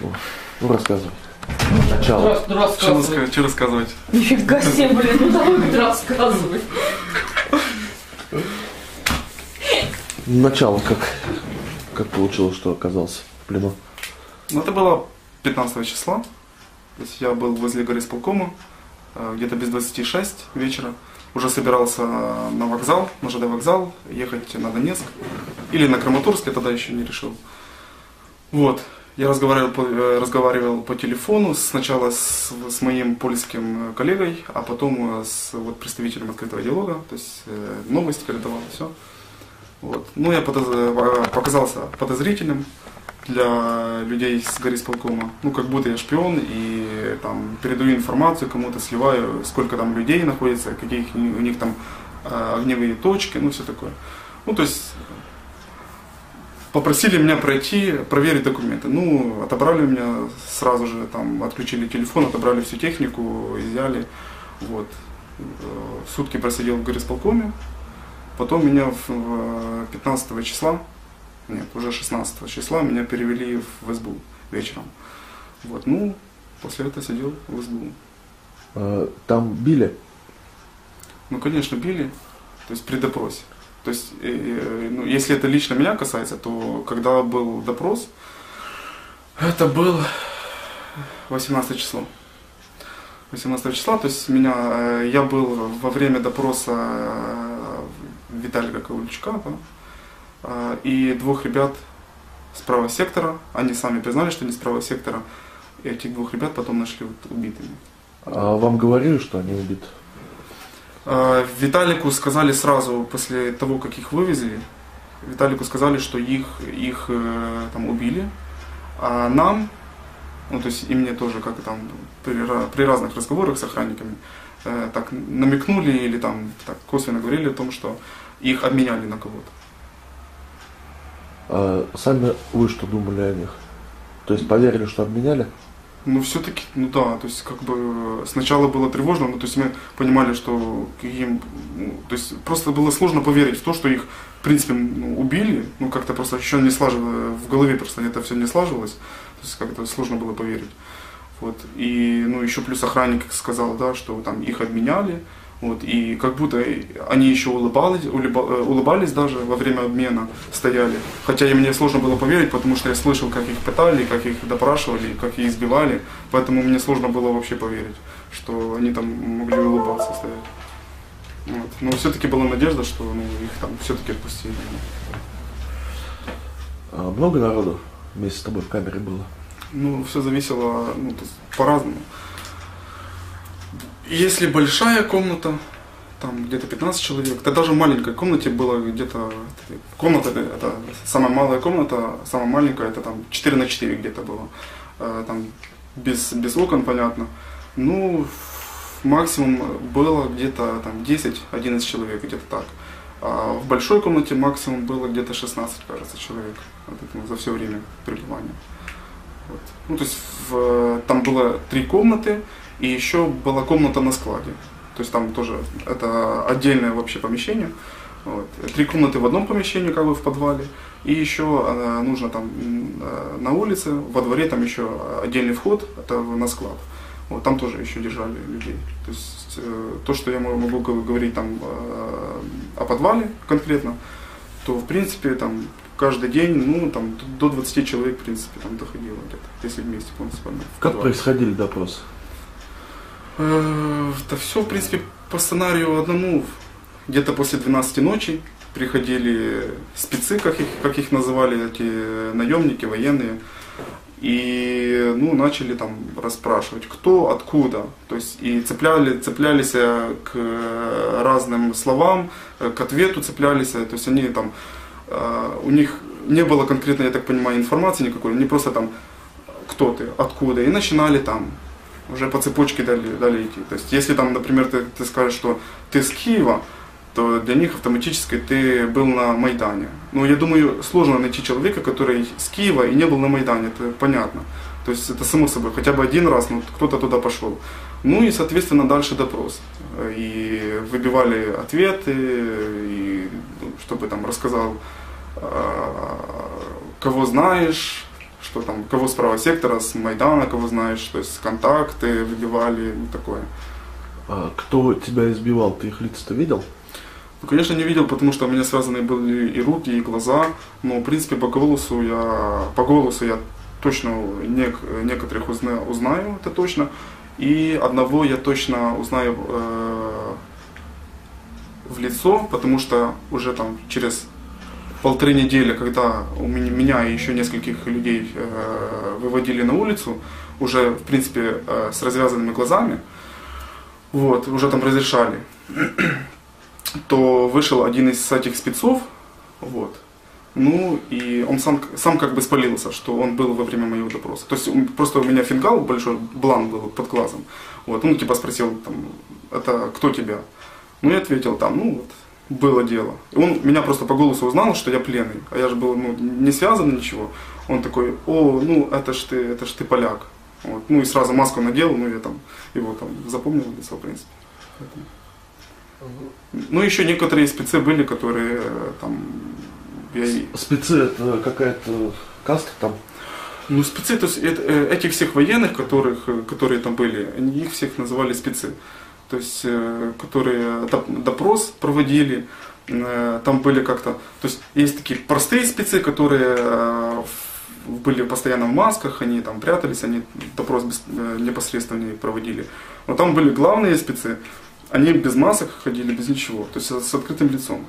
Ну, рассказывай. Начало. Что, Рассказывай. раска- что рассказывать? Нифига себе, блин, ну давай рассказывай. Начало, как, как получилось, что оказался в плену? Ну, это было 15 числа. То есть я был возле горы исполкома, э, где-то без 26 вечера. Уже собирался на вокзал, на ЖД вокзал, ехать на Донецк. Или на Краматорск, я тогда еще не решил. Вот. Я разговаривал по, э, разговаривал по телефону сначала с, с моим польским э, коллегой, а потом э, с вот, представителем открытого диалога, то есть новости передавал, все. Вот. Ну, я подоз- показался подозрительным для людей с горисполкома. Ну, как будто я шпион и там передаю информацию кому-то, сливаю, сколько там людей находится, какие у них там огневые точки, ну, все такое. Ну, то есть попросили меня пройти, проверить документы. Ну, отобрали меня сразу же, там, отключили телефон, отобрали всю технику, изъяли. Вот. Э, Сутки просидел в горисполкоме. Потом меня в, в 15 числа, нет, уже 16 числа меня перевели в СБУ вечером. Вот, ну, после этого сидел в СБУ. Э, Там били? Ну, конечно, били, то есть при допросе. То есть, э, ну, если это лично меня касается, то когда был допрос, это был 18 число. 18 числа, то есть меня, э, я был во время допроса э, Виталика Ковальчука, да, э, и двух ребят с правого сектора, они сами признали, что они с правого сектора, и этих двух ребят потом нашли вот убитыми. А вам говорили, что они убиты? Э, Виталику сказали сразу после того, как их вывезли, Виталику сказали, что их, их э, там убили, а нам, ну то есть и мне тоже, как там при, при разных разговорах с охранниками, э, так намекнули или там так косвенно говорили о том, что их обменяли на кого-то. А сами вы что думали о них? То есть поверили, что обменяли? Ну, все-таки, ну да, то есть, как бы, сначала было тревожно, но, то есть, мы понимали, что каким, ну, то есть, просто было сложно поверить в то, что их, в принципе, ну, убили, ну, как-то просто еще не слаживалось, в голове просто это все не слаживалось, то есть, как-то сложно было поверить, вот, и, ну, еще плюс охранник сказал, да, что там их обменяли, вот, и как будто они еще улыбались, улыба- э, улыбались даже во время обмена, стояли. Хотя и мне сложно было поверить, потому что я слышал, как их пытали, как их допрашивали, как их избивали. Поэтому мне сложно было вообще поверить, что они там могли улыбаться стоять. Вот. Но все-таки была надежда, что ну, их там все-таки отпустили. А много народу вместе с тобой в камере было? Ну, все зависело ну, по-разному. Если большая комната, там где-то 15 человек, то даже в маленькой комнате было где-то... Комната, это, это самая малая комната, самая маленькая, это там 4 на 4 где-то было. Э, Там без, без окон, понятно. Ну, максимум было где-то там 10-11 человек, где-то так. А в большой комнате максимум было где-то 16, кажется, человек вот это, за все время пребывания. Вот. Ну, то есть в- там было три комнаты, и еще была комната на складе. То есть там тоже это отдельное вообще помещение. Вот. Три комнаты в одном помещении, как бы в подвале. И еще э, нужно там э, на улице, во дворе там еще отдельный вход, это на склад. Вот, там тоже еще держали людей. То есть э, то, что я мо- могу гов- говорить там э, о подвале конкретно, то в принципе там каждый день, ну там до 20 человек в принципе там доходило где-то, если вместе полностью. Как подвале. происходили допросы? Э, Да все, в принципе, по сценарию одному. Где-то после 12 ночи приходили спецы, как их, как их называли, эти наемники, военные. И ну, начали там расспрашивать, кто, откуда. То есть и цепляли, цеплялись э, к разным словам, э, к ответу цеплялись. То есть они там, у них не было конкретно, я так понимаю, информации никакой, они просто там, кто ты, откуда. И начинали там уже по цепочке дали, дали идти. То есть, если там, например, ты, ты скажешь, что ты с Киева, то для них автоматически ты был на Майдане. Ну, я думаю, сложно найти человека, который с Киева и не был на Майдане, это понятно. То есть это само собой, хотя бы один раз, ну, кто-то туда пошел. Ну и, соответственно, дальше допрос. И выбивали ответы, и, ну, чтобы там рассказал, а, кого знаешь, что там, кого с правого сектора, с Майдана, кого знаешь, то есть контакты выбивали, ну, такое. А кто тебя избивал, ты их лица-то видел? Ну, конечно, не видел, потому что у меня связаны были и руки, и глаза, но, в принципе, по голосу я, по голосу я точно нек- некоторых узна- узнаю, это точно, и одного я точно узнаю э, в лицо, потому что уже там через полторы недели, когда у меня, и еще нескольких людей э, выводили на улицу, уже, в принципе, э, с развязанными глазами, вот, уже там разрешали, то вышел один из этих спецов, вот, ну, и он сам, сам как бы спалился, что он был во время моего допроса. То есть просто у меня фингал большой, блан был под глазом. Вот, он типа спросил, там, это кто тебя? Ну, я ответил, там, ну, вот, было дело. И он меня просто по голосу узнал, что я пленный. А я же был, ну, не связан ничего. Он такой, о, ну, это ж ты, это ж ты поляк. Вот. Ну, и сразу маску надел, ну, я там его там запомнил лицо, в принципе. Ну, еще некоторые спецы были, которые э, там, я Спецы это какая-то каста там? Ну, спецы, то есть это, э, этих всех военных, которых, э, которые там были, они их всех называли спецы. То есть, э, которые доп- допрос проводили, э, там были как-то... То есть, есть такие простые спецы, которые э, были постоянно в масках, они там прятались, они допрос непосредственно не проводили. Но там были главные спецы, они без масок ходили, без ничего, то есть с открытым лицом.